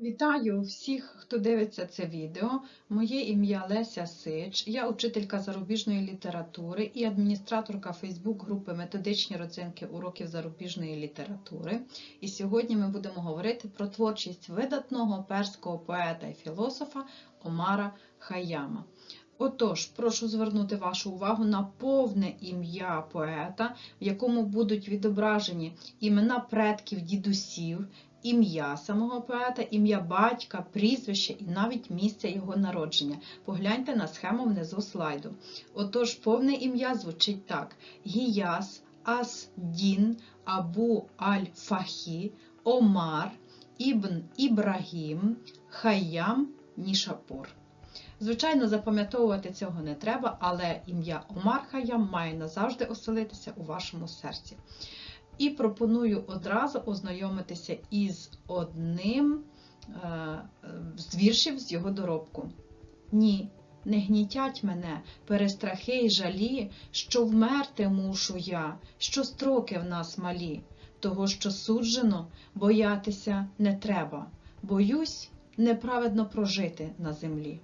Вітаю всіх, хто дивиться це відео. Моє ім'я Леся Сич, я учителька зарубіжної літератури і адміністраторка Фейсбук-групи Методичні родзинки уроків зарубіжної літератури. І сьогодні ми будемо говорити про творчість видатного перського поета і філософа Омара Хайяма. Отож, прошу звернути вашу увагу на повне ім'я поета, в якому будуть відображені імена предків дідусів, ім'я самого поета, ім'я батька, прізвище і навіть місце його народження. Погляньте на схему внизу слайду. Отож, повне ім'я звучить так: Гіяс Ас-Дін Абу Аль-Фахі, Омар, Ібн Ібрагім, Хайям Нішапур. Звичайно, запам'ятовувати цього не треба, але ім'я Омар Хайям має назавжди оселитися у вашому серці. І пропоную одразу ознайомитися із одним е, з віршів з його доробку. Ні, не гнітять мене перестрахи й жалі, що вмерти мушу я, що строки в нас малі, того, що суджено, боятися не треба, боюсь неправедно прожити на землі.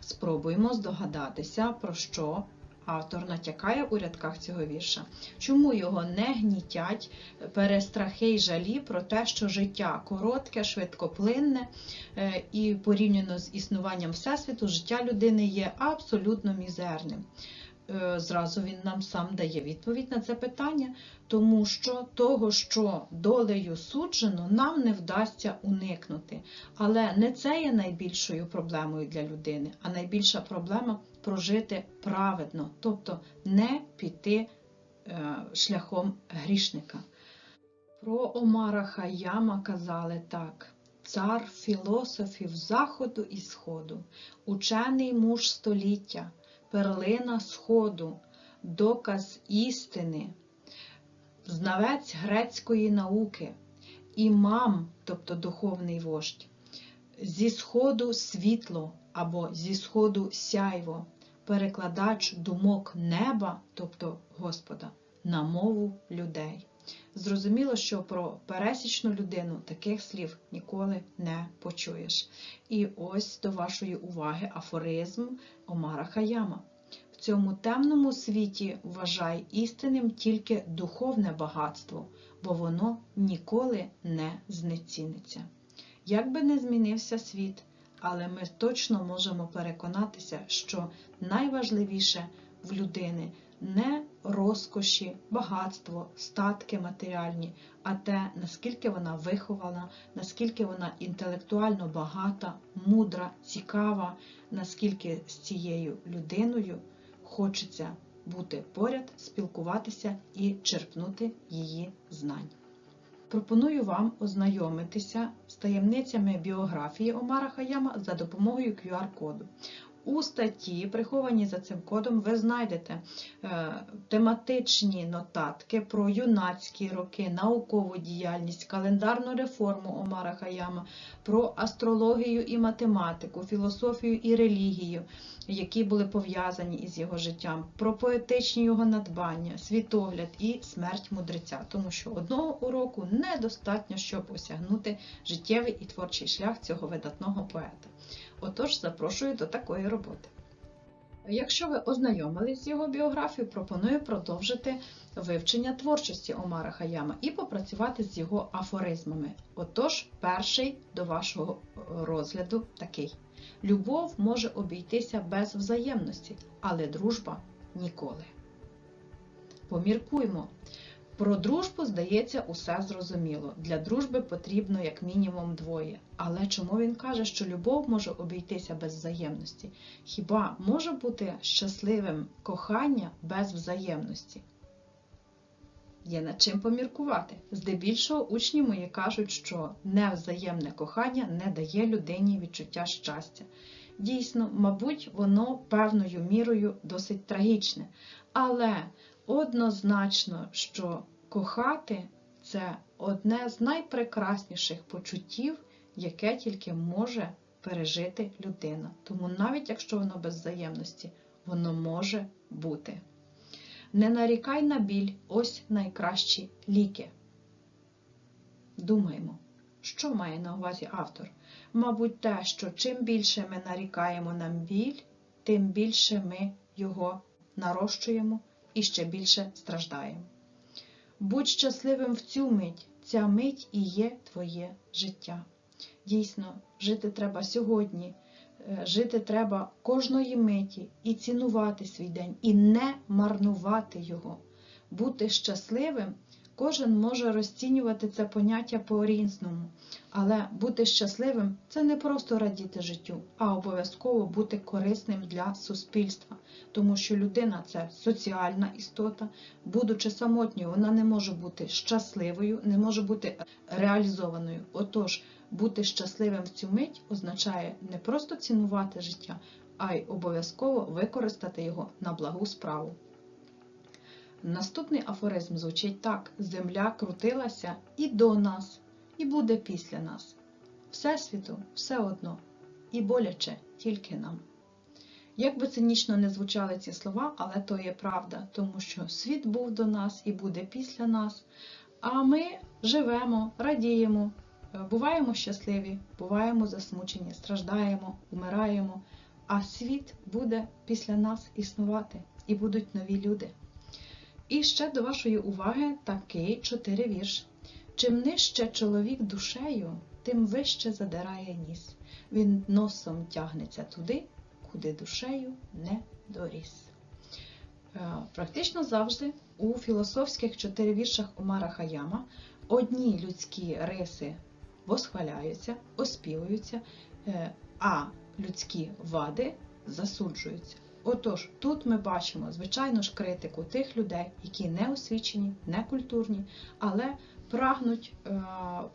Спробуємо здогадатися, про що автор натякає у рядках цього вірша. Чому його не гнітять перестрахи й жалі про те, що життя коротке, швидкоплинне е, і порівняно з існуванням Всесвіту, життя людини є абсолютно мізерним. Е, Зразу він нам сам дає відповідь на це питання, тому що того, що долею суджено, нам не вдасться уникнути. Але не це є найбільшою проблемою для людини, а найбільша проблема прожити праведно, тобто не піти е, шляхом грішника. Про Омара Хаяма казали так. Цар філософів Заходу і Сходу, учений муж століття, перлина Сходу, доказ істини, знавець грецької науки, імам, тобто духовний вождь, зі сходу світло або зі сходу сяйво, перекладач думок неба, тобто Господа, на мову людей. Зрозуміло, що про пересічну людину таких слів ніколи не почуєш. І ось до вашої уваги афоризм Омара Хаяма. В цьому темному світі вважай істинним тільки духовне багатство, бо воно ніколи не знеціниться. Як би не змінився світ, але ми точно можемо переконатися, що найважливіше в людини не розкоші, багатство, статки матеріальні, а те, наскільки вона вихована, наскільки вона інтелектуально багата, мудра, цікава, наскільки з цією людиною хочеться бути поряд, спілкуватися і черпнути її знань. Пропоную вам ознайомитися з таємницями біографії Омара Хаяма за допомогою QR-коду. У статті, прихованій за цим кодом, ви знайдете е, тематичні нотатки про юнацькі роки, наукову діяльність, календарну реформу Омара Хаяма, про астрологію і математику, філософію і релігію, які були пов'язані із його життям, про поетичні його надбання, світогляд і смерть мудреця, тому що одного уроку недостатньо, щоб осягнути життєвий і творчий шлях цього видатного поета. Отож, запрошую до такої роботи. Якщо ви ознайомились з його біографією, пропоную продовжити вивчення творчості Омара Хаяма і попрацювати з його афоризмами. Отож, перший до вашого розгляду такий: любов може обійтися без взаємності, але дружба ніколи. Поміркуймо. Про дружбу, здається, усе зрозуміло. Для дружби потрібно як мінімум двоє. Але чому він каже, що любов може обійтися без взаємності? Хіба може бути щасливим кохання без взаємності? Є над чим поміркувати. Здебільшого учні мої кажуть, що невзаємне кохання не дає людині відчуття щастя. Дійсно, мабуть, воно певною мірою досить трагічне. Але однозначно, що кохати це одне з найпрекрасніших почуттів, яке тільки може пережити людина. Тому навіть якщо воно без взаємності, воно може бути. Не нарікай на біль ось найкращі ліки. Думаємо, Що має на увазі автор? Мабуть, те, що чим більше ми нарікаємо на біль, тим більше ми його нарощуємо і ще більше страждає. Будь щасливим в цю мить, ця мить і є твоє життя. Дійсно, жити треба сьогодні, е, жити треба кожної миті і цінувати свій день, і не марнувати його. Бути щасливим кожен може розцінювати це поняття по-різному, але бути щасливим це не просто радіти життю, а обов'язково бути корисним для суспільства, тому що людина це соціальна істота, будучи самотньою, вона не може бути щасливою, не може бути реалізованою. Отож, бути щасливим в цю мить означає не просто цінувати життя, а й обов'язково використати його на благу справу. Наступний афоризм звучить так: Земля крутилася і до нас, і буде після нас. Всесвіту все одно, і боляче тільки нам. Як би цинічно не звучали ці слова, але то є правда, тому що світ був до нас і буде після нас, а ми живемо, радіємо, буваємо щасливі, буваємо засмучені, страждаємо, умираємо, а світ буде після нас існувати, і будуть нові люди. І ще до вашої уваги такий чотири вірш. Чим нижче чоловік душею, тим вище задирає ніс. Він носом тягнеться туди, куди душею не доріс. Е, Практично завжди у філософських чотиривіршах Омара Хаяма одні людські риси восхваляються, оспівуються, е, а людські вади засуджуються. Отож, тут ми бачимо, звичайно ж, критику тих людей, які не освічені, не культурні, але прагнуть е,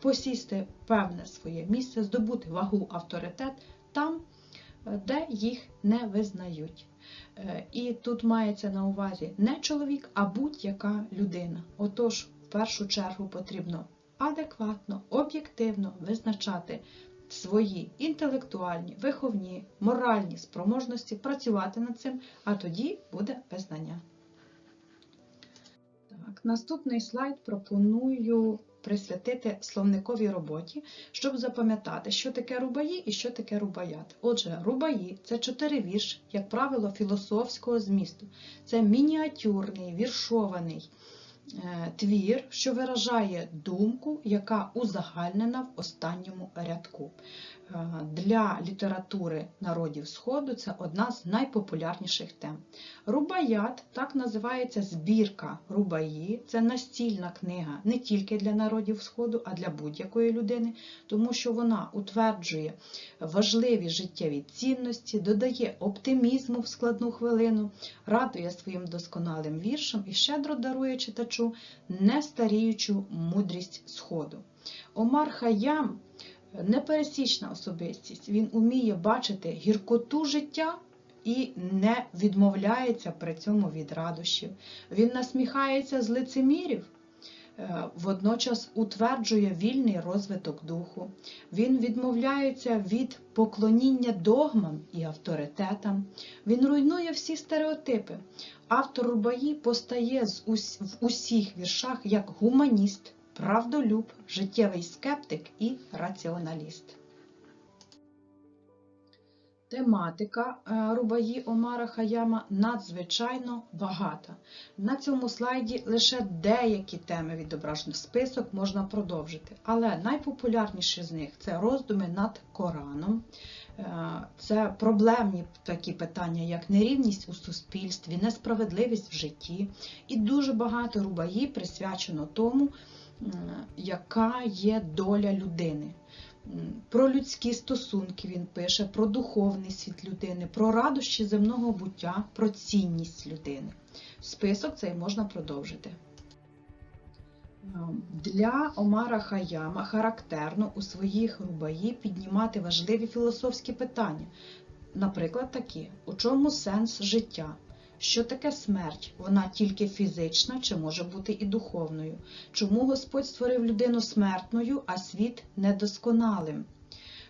посісти певне своє місце, здобути вагу, авторитет там, е, де їх не визнають. Е, І тут мається на увазі не чоловік, а будь-яка людина. Отож, в першу чергу потрібно адекватно, об'єктивно визначати свої інтелектуальні, виховні, моральні спроможності, працювати над цим, а тоді буде визнання. Так, наступний слайд пропоную присвятити словниковій роботі, щоб запам'ятати, що таке рубаї і що таке рубаят. Отже, рубаї це чотири вірш, як правило, філософського змісту. Це мініатюрний, віршований твір, що виражає думку, яка узагальнена в останньому рядку. Е, Для літератури народів Сходу це одна з найпопулярніших тем. Рубаят так називається збірка рубаї. Це настільна книга не тільки для народів Сходу, а для будь-якої людини, тому що вона утверджує важливі життєві цінності, додає оптимізму в складну хвилину, радує своїм досконалим віршем і щедро дарує читачу нестаріючу мудрість Сходу. Омар Хаям непересічна особистість. Він уміє бачити гіркоту життя і не відмовляється при цьому від радощів. Він насміхається з лицемірів. е, Водночас утверджує вільний розвиток духу. Він відмовляється від поклоніння догмам і авторитетам. Він руйнує всі стереотипи. Автор Рубаї постає в усіх віршах як гуманіст, правдолюб, життєвий скептик і раціоналіст. Тематика е, Рубаї Омара Хаяма надзвичайно багата. На цьому слайді лише деякі теми відображені. Список можна продовжити. Але найпопулярніші з них це роздуми над Кораном. Е, Це проблемні такі питання, як нерівність у суспільстві, несправедливість в житті. І дуже багато рубаї присвячено тому, яка є доля людини. Про людські стосунки він пише, про духовний світ людини, про радощі земного буття, про цінність людини. Список цей можна продовжити. Ем, Для Омара Хаяма характерно у своїх рубаї піднімати важливі філософські питання. Наприклад, такі: у чому сенс життя? Що таке смерть? Вона тільки фізична чи може бути і духовною? Чому Господь створив людину смертною, а світ недосконалим?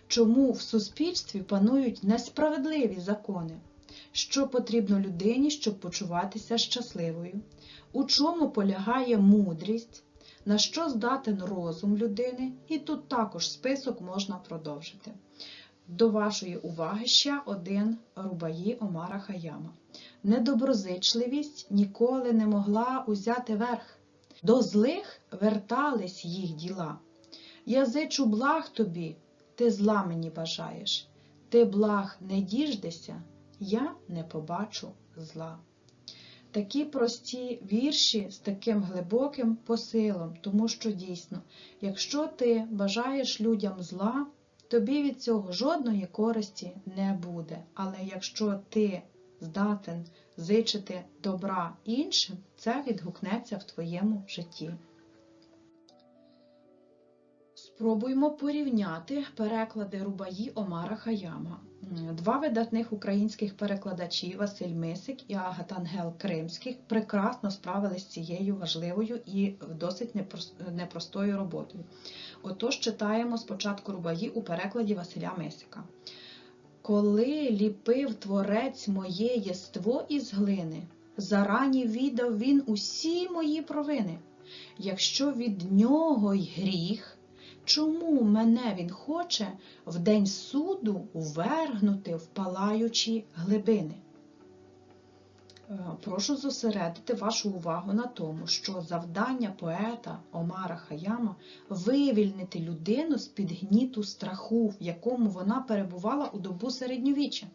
Чому в суспільстві панують несправедливі закони? Що потрібно людині, щоб почуватися щасливою? У чому полягає мудрість? на що здатен розум людини, і тут також список можна продовжити. До вашої уваги ще один рубаї Омара Хаяма. Недоброзичливість ніколи не могла узяти верх. До злих вертались їх діла. Я зичу благ тобі, ти зла мені бажаєш. Ти благ не діждеся, я не побачу зла. Такі прості вірші з таким глибоким посилом, тому що дійсно, якщо ти бажаєш людям зла, тобі від цього жодної користі не буде. Але якщо ти здатен зичити добра іншим, це відгукнеться в твоєму житті. Спробуємо порівняти переклади Рубаї Омара Хаяма. Два видатних українських перекладачі Василь Мисик і Агатангел Кримських прекрасно справились з цією важливою і досить непростою роботою. Отож, читаємо спочатку Рубаї у перекладі Василя Мисика. Коли ліпив творець моє єство із глини, зарані віддав він усі мої провини. Якщо від нього й гріх, Чому мене він хоче в день суду ввергнути в палаючі глибини? Е, Прошу зосередити вашу увагу на тому, що завдання поета Омара Хаяма вивільнити людину з-під гніту страху, в якому вона перебувала у добу середньовіччя.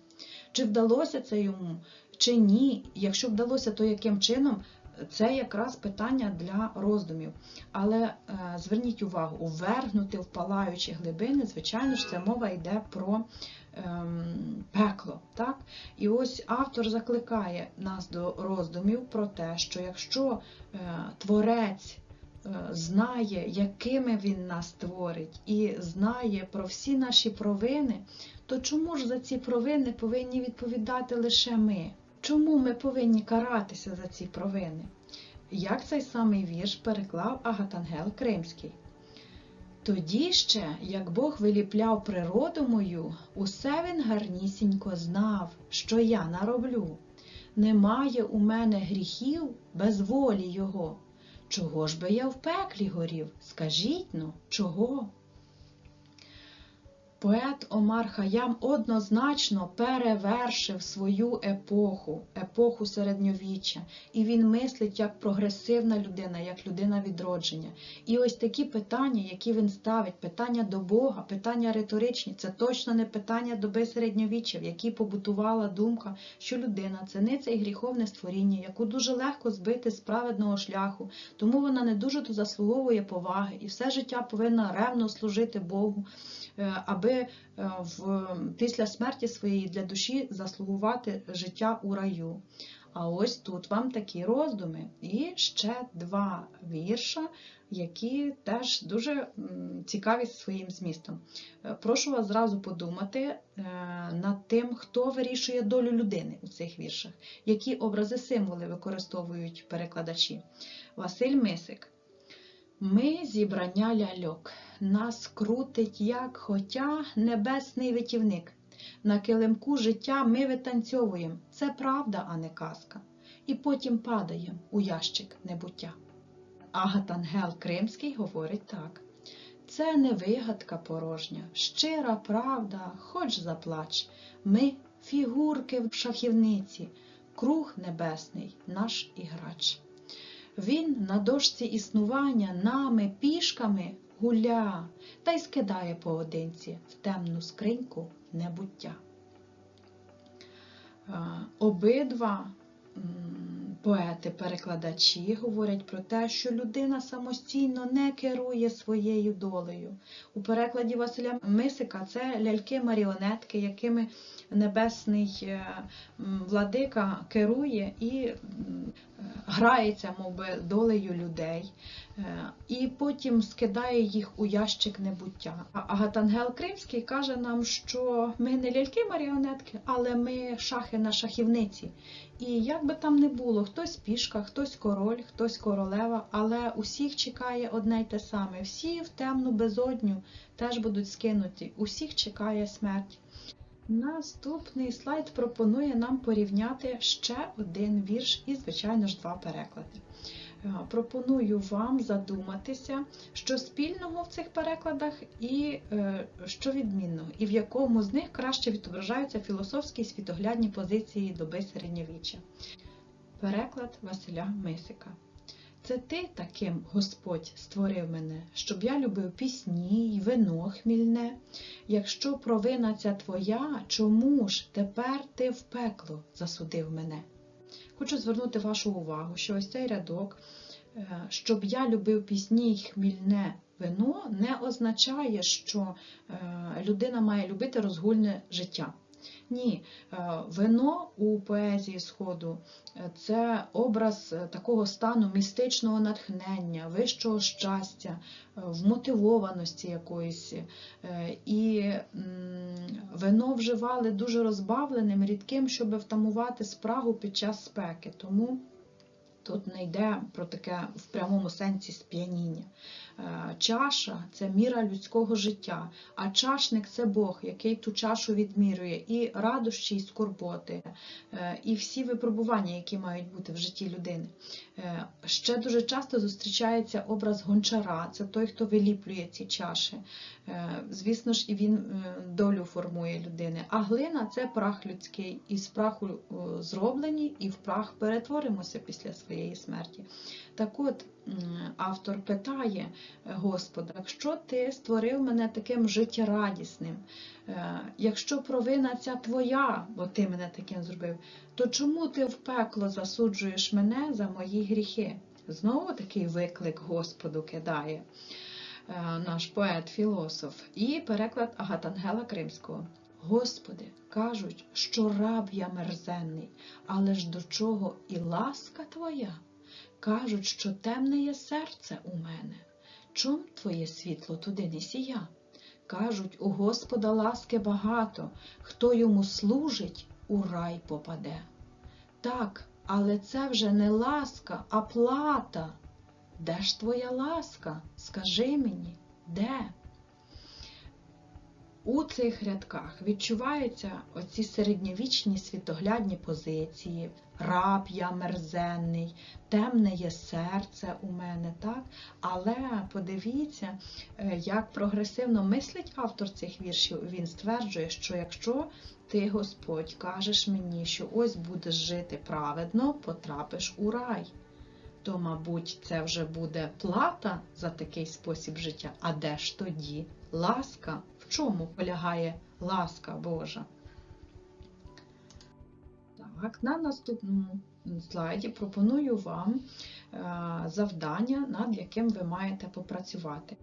Чи вдалося це йому, чи ні? Якщо вдалося, то яким чином? Це якраз питання для роздумів. Але е, зверніть увагу, увергнути в палаючі глибини, звичайно ж, це мова йде про ем, пекло. Так? І ось автор закликає нас до роздумів про те, що якщо е, творець е, знає, якими він нас творить, і знає про всі наші провини, то чому ж за ці провини повинні відповідати лише ми? Чому ми повинні каратися за ці провини? Як цей самий вірш переклав Агатангел Кримський? Тоді ще, як Бог виліпляв природу мою, усе він гарнісінько знав, що я нароблю. Немає у мене гріхів без волі Його. Чого ж би я в пеклі горів? Скажіть ну, чого? Поет Омар Хаям однозначно перевершив свою епоху, епоху середньовіччя, і він мислить як прогресивна людина, як людина відродження. І ось такі питання, які він ставить, питання до Бога, питання риторичні, це точно не питання доби середньовіччя, в якій побутувала думка, що людина це це і гріховне створіння, яку дуже легко збити з праведного шляху, тому вона не дуже заслуговує поваги і все життя повинна ревно служити Богу. Е, аби е, в, після смерті своєї для душі заслугувати життя у раю. А ось тут вам такі роздуми. І ще два вірша, які теж дуже цікаві своїм змістом. Е, прошу вас зразу подумати над тим, хто вирішує долю людини у цих віршах, які образи символи використовують перекладачі. Василь Мисик. Ми зібрання ляльок, нас крутить, як хотя небесний витівник. На килимку життя ми витанцьовуємо. Це правда, а не казка. І потім падаємо у ящик небуття. Агатангел Кримський говорить так: це не вигадка порожня, щира правда, хоч заплач. Ми фігурки в шахівниці, круг небесний, наш іграч. Він на дошці існування нами пішками гуля та й скидає поодинці в темну скриньку небуття. Обидва поети-перекладачі говорять про те, що людина самостійно не керує своєю долею. У перекладі Василя Мисика це ляльки-маріонетки, якими небесний е, владика керує і грається мов би, долею людей, е, і потім скидає їх у ящик небуття. А Агатангел Кримський каже нам, що ми не ляльки-маріонетки, але ми шахи на шахівниці. І як би там не було, хтось пішка, хтось король, хтось королева, але усіх чекає одне й те саме. Всі в темну безодню теж будуть скинуті, усіх чекає смерть. Наступний слайд пропонує нам порівняти ще один вірш і, звичайно ж, два переклади. Е, Пропоную вам задуматися, що спільного в цих перекладах і е, що відмінного, і в якому з них краще відображаються філософські і світоглядні позиції доби середньовіччя. Переклад Василя Мисика. Це ти таким Господь створив мене, щоб я любив пісні й вино хмільне. Якщо провина ця твоя, чому ж тепер ти в пекло засудив мене? Хочу звернути вашу увагу, що ось цей рядок, е, щоб я любив пісні й хмільне вино, не означає, що е, людина має любити розгульне життя. Ні, е, вино у поезії Сходу е, це образ е, такого стану містичного натхнення, вищого щастя, вмотивованості якоїсь. І вино вживали дуже розбавленим, рідким, щоб втамувати спрагу під час спеки. Тому тут не йде про таке в прямому сенсі сп'яніння. Е, Чаша це міра людського життя, а чашник це Бог, який ту чашу відмірює, і радощі, і скорботи, е, і всі випробування, які мають бути в житті людини. Е, Ще дуже часто зустрічається образ гончара, це той, хто виліплює ці чаші. Звісно ж, і він долю формує людини. А глина це прах людський, і з праху зроблені, і в прах перетворимося після своєї смерті. Так от, автор питає е, Господа, якщо ти створив мене таким життєрадісним, е, якщо провина ця твоя, бо ти мене таким зробив, то чому ти в пекло засуджуєш мене за мої гріхи? Знову такий виклик Господу кидає е, наш поет-філософ. І переклад Агатангела Кримського. Господи, кажуть, що раб я мерзенний, але ж до чого і ласка твоя? Кажуть, що темне є серце у мене. Чом твоє світло туди не сія? Кажуть, у Господа ласки багато, хто йому служить, у рай попаде. Так, але це вже не ласка, а плата. Де ж твоя ласка? Скажи мені, де? У цих рядках відчуваються оці середньовічні світоглядні позиції, раб я мерзенний, темне є серце у мене, так? Але подивіться, е, як прогресивно мислить автор цих віршів. Він стверджує, що якщо ти, Господь, кажеш мені, що ось будеш жити праведно, потрапиш у рай. То, мабуть, це вже буде плата за такий спосіб життя. А де ж тоді ласка? В чому полягає ласка Божа? Так, на наступному слайді пропоную вам е, завдання, над яким ви маєте попрацювати.